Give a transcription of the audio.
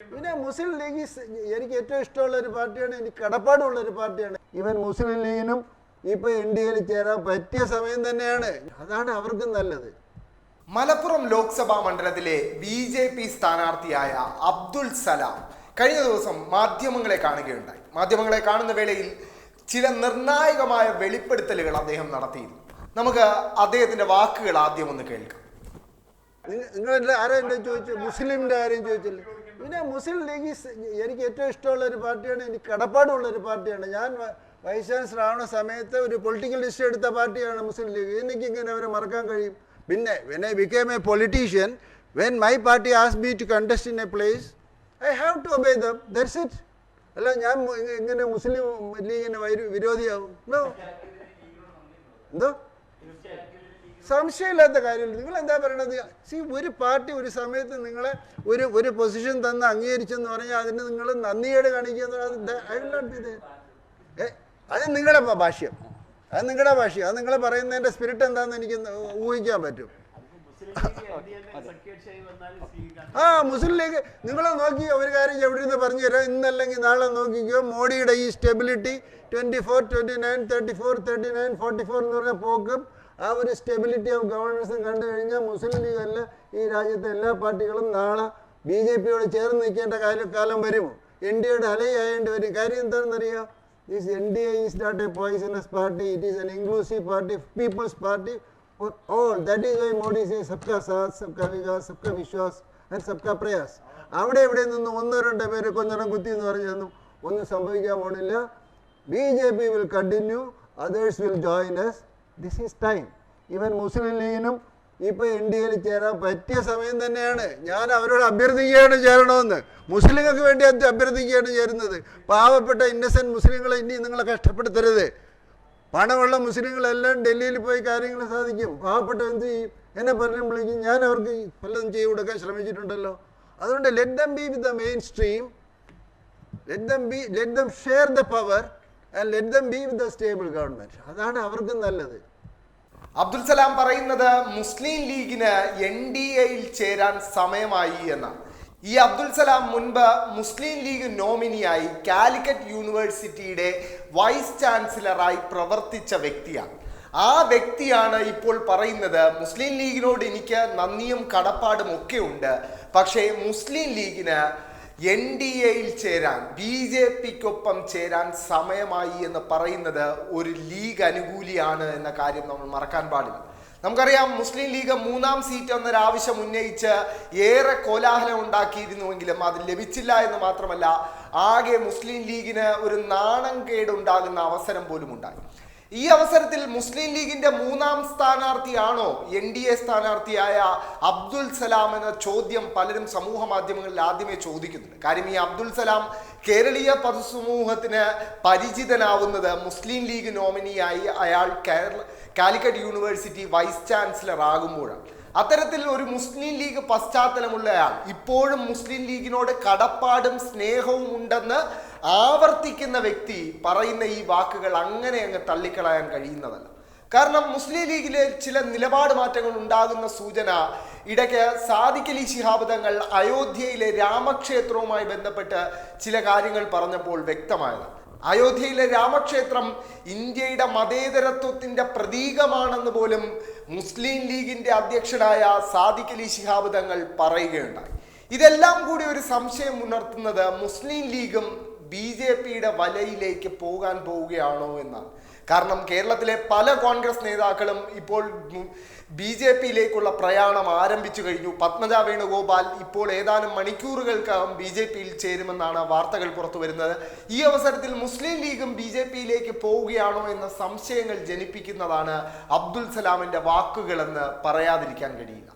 പിന്നെ മുസ്ലിം ലീഗ് എനിക്ക് ഏറ്റവും ഇഷ്ടമുള്ള ഒരു പാർട്ടിയാണ് എനിക്ക് കടപ്പാടുള്ള ഒരു പാർട്ടിയാണ്. ഇവൻ മുസ്ലിം ലീഗിനും ഇപ്പൊ എൻ ഡി എയിൽ ചേരാൻ പറ്റിയ സമയം തന്നെയാണ്. അതാണ് അവർക്കും നല്ലത്. മലപ്പുറം ലോക്സഭാ മണ്ഡലത്തിലെ ബി ജെ പി സ്ഥാനാർത്ഥിയായ അബ്ദുൾ സലാം കഴിഞ്ഞ ദിവസം മാധ്യമങ്ങളെ കാണുകയുണ്ടായി. മാധ്യമങ്ങളെ കാണുന്ന വേളയിൽ ചില നിർണായകമായ വെളിപ്പെടുത്തലുകൾ അദ്ദേഹം നടത്തിയിരുന്നു. നമുക്ക് അദ്ദേഹത്തിന്റെ വാക്കുകൾ ആദ്യം ഒന്ന് കേൾക്കാം. നിങ്ങൾ ആരാ എന്റെ ചോദിച്ചു? മുസ്ലിമിന്റെ ആരെയും ചോദിച്ചില്ല? പിന്നെ മുസ്ലിം ലീഗ് എനിക്ക് ഏറ്റവും ഇഷ്ടമുള്ള ഒരു പാർട്ടിയാണ് എനിക്ക് കടപ്പാടുള്ള ഒരു പാർട്ടിയാണ്. ഞാൻ വൈസ് ചാൻസലർ ആവുന്ന സമയത്ത് ഒരു പൊളിറ്റിക്കൽ ലിസ്റ്റ് എടുത്ത പാർട്ടിയാണ് മുസ്ലിം ലീഗ്. എനിക്ക് ഇങ്ങനെ അവരെ മറക്കാൻ കഴിയും. പിന്നെ when I become a politician when my party as be to contest in a place I have to obey them that's it അല്ല ഞാൻ ഇങ്ങനെ മുസ്ലിം ലീഗിന് വൈരു- വിരോധിയാവും. എന്തോ? എന്തോ സംശയമില്ലാത്ത കാര്യമില്ല നിങ്ങൾ എന്താ പറയണത്? സി ഒരു പാർട്ടി ഒരു സമയത്ത് നിങ്ങളെ ഒരു ഒരു പൊസിഷൻ തന്ന് അംഗീകരിച്ചെന്ന് പറഞ്ഞാൽ അതിന് നിങ്ങൾ നന്ദിയോട് കാണിക്കുക എന്ന് പറഞ്ഞാൽ അത് നിങ്ങളുടെ ഭാഷ്യം. അത് നിങ്ങളുടെ ഭാഷ്യം. അത് നിങ്ങൾ പറയുന്നതിന്റെ സ്പിരിറ്റ് എന്താണെന്ന് എനിക്ക് ഊഹിക്കാൻ പറ്റും. ആ മുസ്ലിം ലീഗ് നിങ്ങൾ നോക്കി ഒരു കാര്യം എവിടെ നിന്ന് പറഞ്ഞു തരാം. ഇന്നല്ലെങ്കിൽ നാളെ നോക്കിക്കോ. മോഡിയുടെ ഈ stability twenty four twenty nine thirty four thirty nine forty four എന്ന് പറഞ്ഞ പോക്കും ആ ഒരു സ്റ്റെബിലിറ്റി ഓഫ് ഗവർണൻസും കണ്ടു കഴിഞ്ഞാൽ മുസ്ലിം ലീഗ് അല്ല ഈ രാജ്യത്തെ എല്ലാ പാർട്ടികളും നാളെ ബി ജെ പിയോട് ചേർന്ന് നിൽക്കേണ്ട കാലം കാലം വരും എൻ ഡി എയുടെ അലയായേണ്ടി വരും കാര്യം എന്താണെന്നറിയാം this N D A is not a poisonous party it is an inclusive party people's party for all. That is why Modi says सबका साथ सबका विकास सबका विश्वास and सबका പ്രയാസ് അവിടെ ഇവിടെ നിന്ന് ഒന്നോ രണ്ടോ പേര് കൊഞ്ഞണം കുത്തി എന്ന് പറഞ്ഞൊന്നും ഒന്നും സംഭവിക്കാൻ പോണില്ല B J P will continue others will join us this is time even Muslim ലീഗിനും ഇപ്പൊ എയിൽ ചേരാൻ പറ്റിയ സമയം തന്നെയാണ്. ഞാൻ അവരോട് അഭ്യർത്ഥിക്കുകയാണ് ചേരണമെന്ന്. മുസ്ലിങ്ങൾക്ക് വേണ്ടി അഭ്യർത്ഥിക്കുകയാണ് ചേരുന്നത്. പാവപ്പെട്ട ഇന്നസെന്റ് മുസ്ലിങ്ങളെ ഇനി നിങ്ങളെ കഷ്ടപ്പെടുത്തരുത്. പണമുള്ള മുസ്ലിങ്ങളെല്ലാം ഡൽഹിയിൽ പോയി കാര്യങ്ങൾ സാധിക്കും. പാവപ്പെട്ട എന്ത് ചെയ്യും? എന്നെ പലരും വിളിക്കും. ഞാൻ അവർക്ക് പലതും ചെയ്തു കൊടുക്കാൻ ശ്രമിച്ചിട്ടുണ്ടല്ലോ. അതുകൊണ്ട് let them be with the mainstream let them be let them share the power and let them be with the stable government അതാണ് അവർക്കും നല്ലത്. അബ്ദുൽ സലാം പറയുന്നത് മുസ്ലിം ലീഗിന് എൻ ഡി എയിൽ ചേരാൻ സമയമായി എന്നാണ് ഈ അബ്ദുൽ സലാം മുൻപ് മുസ്ലിം ലീഗ് നോമിനിയായി കാലിക്കറ്റ് യൂണിവേഴ്സിറ്റിയുടെ വൈസ് ചാൻസലറായി പ്രവർത്തിച്ച വ്യക്തിയാണ്. ആ വ്യക്തിയാണ് ഇപ്പോൾ പറയുന്നത് മുസ്ലിം ലീഗിനോട് എനിക്ക് നന്ദിയും കടപ്പാടും ഒക്കെ ഉണ്ട്. പക്ഷേ മുസ്ലിം ലീഗിന് എൻ ഡി എയിൽ ചേരാൻ ബി ജെ പിക്കൊപ്പം ചേരാൻ സമയമായി എന്ന് പറയുന്നത് ഒരു ലീഗ് അനുകൂലിയാണ് എന്ന കാര്യം നമ്മൾ മറക്കാൻ പാടില്ല. നമുക്കറിയാം മുസ്ലിം ലീഗ് മൂന്നാം സീറ്റ് എന്നൊരാവശ്യം ഉന്നയിച്ച് ഏറെ കോലാഹലം ഉണ്ടാക്കിയിരുന്നുവെങ്കിലും അത് ലഭിച്ചില്ല എന്ന് മാത്രമല്ല ആകെ മുസ്ലിം ലീഗിന് ഒരു നാണം കേടുണ്ടാകുന്ന അവസരം പോലും ഉണ്ടായി ഈ അവസരത്തിൽ മുസ്ലിം ലീഗിന്റെ മൂന്നാം സ്ഥാനാർത്ഥിയാണോ എൻ ഡി എ സ്ഥാനാർത്ഥിയായ അബ്ദുൽ സലാം എന്ന ചോദ്യം പലരും സമൂഹ മാധ്യമങ്ങളിൽ ആദ്യമേ ചോദിക്കുന്നുണ്ട്. കാര്യം ഈ അബ്ദുൽ സലാം കേരളീയ പൊതുസമൂഹത്തിന് പരിചിതനാവുന്നത് മുസ്ലിം ലീഗ് നോമിനിയായി അയാൾ Kerala Calicut university vice chancellor ആകുമ്പോഴാണ്. അത്തരത്തിൽ ഒരു മുസ്ലിം ലീഗ് പശ്ചാത്തലമുള്ളയാൾ ഇപ്പോഴും മുസ്ലിം ലീഗിനോട് കടപ്പാടും സ്നേഹവും ഉണ്ടെന്ന് ആവർത്തിക്കുന്ന വ്യക്തി പറയുന്ന ഈ വാക്കുകൾ അങ്ങനെ അങ്ങ് തള്ളിക്കളയാൻ കഴിയുന്നതല്ല. കാരണം മുസ്ലിം ലീഗിലെ ചില നിലപാട് മാറ്റങ്ങൾ ഉണ്ടാകുന്ന സൂചന ഇടയ്ക്ക് സാദിഖലി ശിഹാബ് തങ്ങൾ അയോധ്യയിലെ രാമക്ഷേത്രവുമായി ബന്ധപ്പെട്ട് ചില കാര്യങ്ങൾ പറഞ്ഞപ്പോൾ വ്യക്തമായതാണ് അയോധ്യയിലെ രാമക്ഷേത്രം ഇന്ത്യയുടെ മതേതരത്വത്തിന്റെ പ്രതീകമാണെന്ന് പോലും മുസ്ലിം ലീഗിന്റെ അധ്യക്ഷനായ സാദിഖ് അലി ശിഹാബ് തങ്ങൾ പറയുകയുണ്ടായി. ഇതെല്ലാം കൂടി ഒരു സംശയം ഉണർത്തുന്നത് മുസ്ലിം ലീഗും ബി ജെ പിയുടെ വലയിലേക്ക് പോകാൻ പോവുകയാണോ എന്നാണ്. കാരണം കേരളത്തിലെ പല കോൺഗ്രസ് നേതാക്കളും ഇപ്പോൾ ബി ജെ പിയിലേക്കുള്ള പ്രയാണം ആരംഭിച്ചു കഴിഞ്ഞു. പത്മജ വേണുഗോപാൽ ഇപ്പോൾ ഏതാനും മണിക്കൂറുകൾക്കകം ബി ജെ പിയിൽ ചേരുമെന്നാണ് വാർത്തകൾ പുറത്തു വരുന്നത്. ഈ അവസരത്തിൽ മുസ്ലിം ലീഗും ബി ജെ പിയിലേക്ക് പോവുകയാണോ എന്ന സംശയങ്ങൾ ജനിപ്പിക്കുന്നതാണ് അബ്ദുൽ സലാമിന്റെ വാക്കുകളെന്ന് പറയാതിരിക്കാൻ കഴിയില്ല.